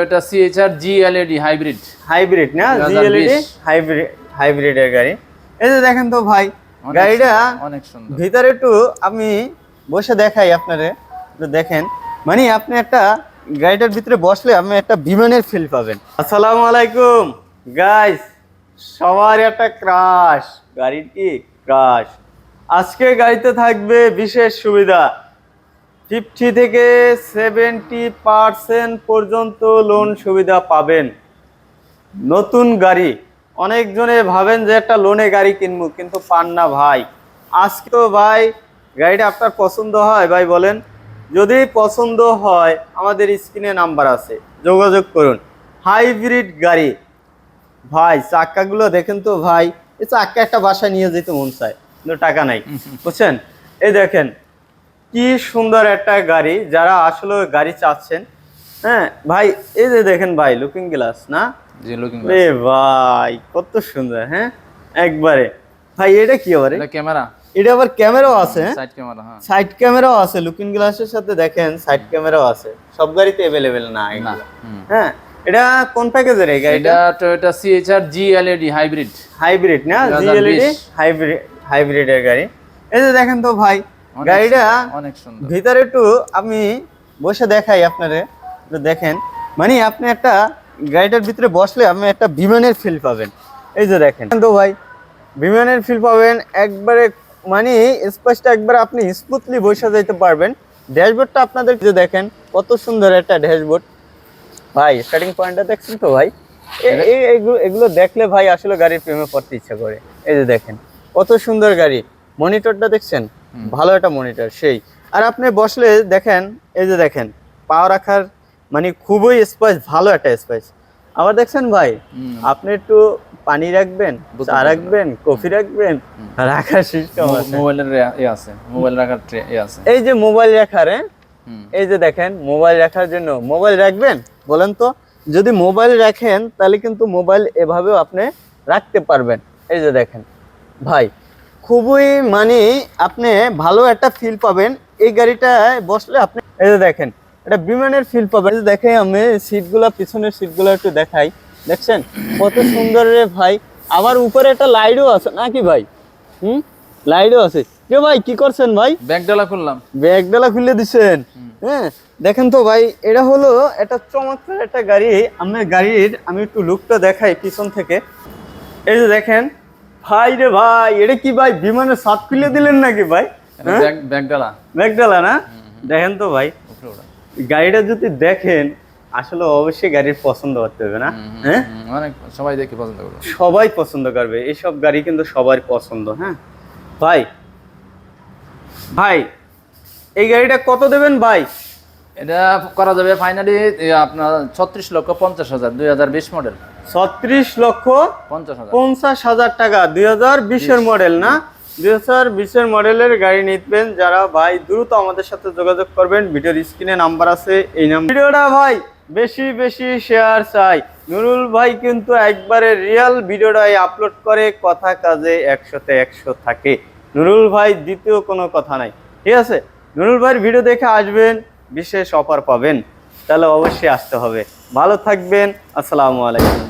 Toyota CHR G LED hybrid hybrid না? 2020 জিএলইডি hybrid হাইব্রিডের গাড়ি। এই যে দেখেন তো ভাই গাড়িটা অনেক সুন্দর। ভিতরে একটু আমি বসে দেখাই আপনারে একটু দেখেন। মানে আপনি একটা গাড়িটার ভিতরে বসলে আপনি একটা বিমানের ফিল পাবেন। আসসালামু আলাইকুম। গাইস সবার একটা ক্রাশ গাড়ির কি ক্রাশ আজকে গাড়িতে থাকবে বিশেষ সুবিধা। ফিফটি থেকে সেভেন্টি পার্সেন্ট পর্যন্ত লোন সুবিধা পাবেন। নতুন গাড়ি। অনেকজনে ভাবেন যে একটা লোনে গাড়ি কিনবো কিন্তু পান না ভাই। আজকে তো ভাই গাড়িটা আপনার পছন্দ হয়? ভাই বলেন। যদি পছন্দ হয় আমাদের স্ক্রিনে নাম্বার আছে। যোগাযোগ করুন। হাইব্রিড গাড়ি। ভাই চাক্কাগুলো দেখেন তো ভাই। এই চাক্কা একটা বাসায় নিয়ে যেতে মন চায় কিন্তু টাকা নাই। বুঝছেন? এই দেখেন কি সুন্দর একটা গাড়ি যারা আসলে গাড়ি চাচ্ছেন। হ্যাঁ ভাই এই যে দেখেন ভাই লুকিং গ্লাস না? জি ভাই কত সুন্দর হ্যাঁ? একবারে। ভাই এটা কি আবার? ক্যামেরা এটা আবার ক্যামেরাও আছে সাইড ক্যামেরা হ্যাঁ। সাইড ক্যামেরাও আছে লুকিং গ্লাসের সাথে দেখেন সাইড ক্যামেরাও আছে। সব গাড়িতে অ্যাভেলেবেল না। হ্যাঁ এটা কোন প্যাকেজের এই গাড়িটা? এটা Toyota CHR G LED hybrid hybrid না? 2020 জিএলইডি হাইব্রিড হাইব্রিডের গাড়ি। এই যে দেখেন তো ভাই গাড়িটা অনেক সুন্দর। ভিতরে একটু আমি বসে দেখাই আপনারে দেখেন। মানে আপনি একটা গাড়িটার ভিতরে বসলে আপনি একটা বিমানের ফিল পাবেন। এই যে দেখেন। তো ভাই বিমানের ফিল পাবেন একবারে মানে স্পষ্ট একবারে আপনি স্মুথলি বসে যেতে পারবেন। ড্যাশবোর্ডটা আপনাদের যে দেখেন কত সুন্দর একটা ড্যাশবোর্ড। ভাই স্টার্টিং পয়েন্টটা দেখছেন তো ভাই? এ- এগুলো এগুলো দেখলে ভাই আসলে গাড়ির প্রেমে পড়তে ইচ্ছা করে। এই যে দেখেন কত সুন্দর গাড়ি। মনিটরটা দেখছেন? ভালো একটা মনিটর সেই। আর আপনি বসলে দেখেন এই যে দেখেন পা রাখার মানে খুবই স্পেস ভালো একটা স্পেস আবার দেখছেন ভাই আপনি একটু পানি রাখবেন চা রাখবেন। কফি রাখবেন রাখার সিস্টেম আছে। মোবাইলের এ আছে মোবাইল রাখার ট্রে এ আছে। এই যে মোবাইল রাখার হ্যাঁ? এই যে দেখেন মোবাইল রাখার জন্য মোবাইল রাখবেন? বলেন তো যদি মোবাইল রাখেন তাহলে কিন্তু মোবাইল এভাবেও আপনি রাখতে পারবেন। এই যে দেখেন ভাই খুবই মানে আপনি ভালো একটা ফিল পাবেন। এই গাড়িটায় বসলে আপনি এই যে দেখেন এটা বিমানের ফিল পাবেন। দেখে আমি সিটগুলো পিছনের সিটগুলো একটু দেখাই। দেখছেন? কত সুন্দর রে ভাই। আবার উপরে একটা লাইটও আছে। নাকি ভাই? হুম? লাইটও আছে। কে ভাই কি করছেন ভাই? ব্যাগ ডালা খুললাম। ব্যাগ ডালা খুলে দিছেন। হ্যাঁ দেখেন তো ভাই এটা হলো একটা চমৎকার একটা গাড়ি। আমার গাড়ির আমি একটু লুকটা দেখাই পিছন থেকে। এই যে দেখেন ভাই রে ভাই এটা কি ভাই? বিমানের সাত খুলে দিলেন নাকি ভাই? এটা ব্যাগ ব্যাগ ডালা ব্যাগ ডালা না দেখেন তো ভাই গাড়িটা যদি দেখেন আসলে অবশ্যই গাড়ির পছন্দ করতে হবে না? হ্যাঁ? অনেক সবাই দেখে পছন্দ করবে। সবাই পছন্দ করবে এইসব গাড়ি কিন্তু সবার পছন্দ হ্যাঁ? ভাই ভাই এই গাড়িটা কত দেবেন ভাই? এটা করা যাবে ফাইনালি আপনার ছত্রিশ লক্ষ পঞ্চাশ হাজার দুই হাজার বিশ মডেল। ছত্রিশ লক্ষ পঞ্চাশ হাজার। পঞ্চাশ হাজার টাকা। দুই হাজার বিশের মডেল না? দুই হাজার বিশের মডেলের গাড়ি নিতেন যারা ভাই দ্রুত আমাদের সাথে যোগাযোগ করবেন। ভিডিওর স্ক্রিনে নাম্বার আছে এই নাম্বার ভিডিওটা ভাই বেশি বেশি শেয়ার চাই। নুরুল ভাই কিন্তু একবারে রিয়েল ভিডিওটাই আপলোড করে কথা কাজে একশোতে একশো থাকে। নুরুল ভাই দ্বিতীয় কোনো কথা নাই। ঠিক আছে? নুরুল ভাইয়ের ভিডিও দেখে আসবেন বিশেষ অফার পাবেন। তাহলে অবশ্যই আসতে হবে। ভালো থাকবেন। আসসালামু আলাইকুম।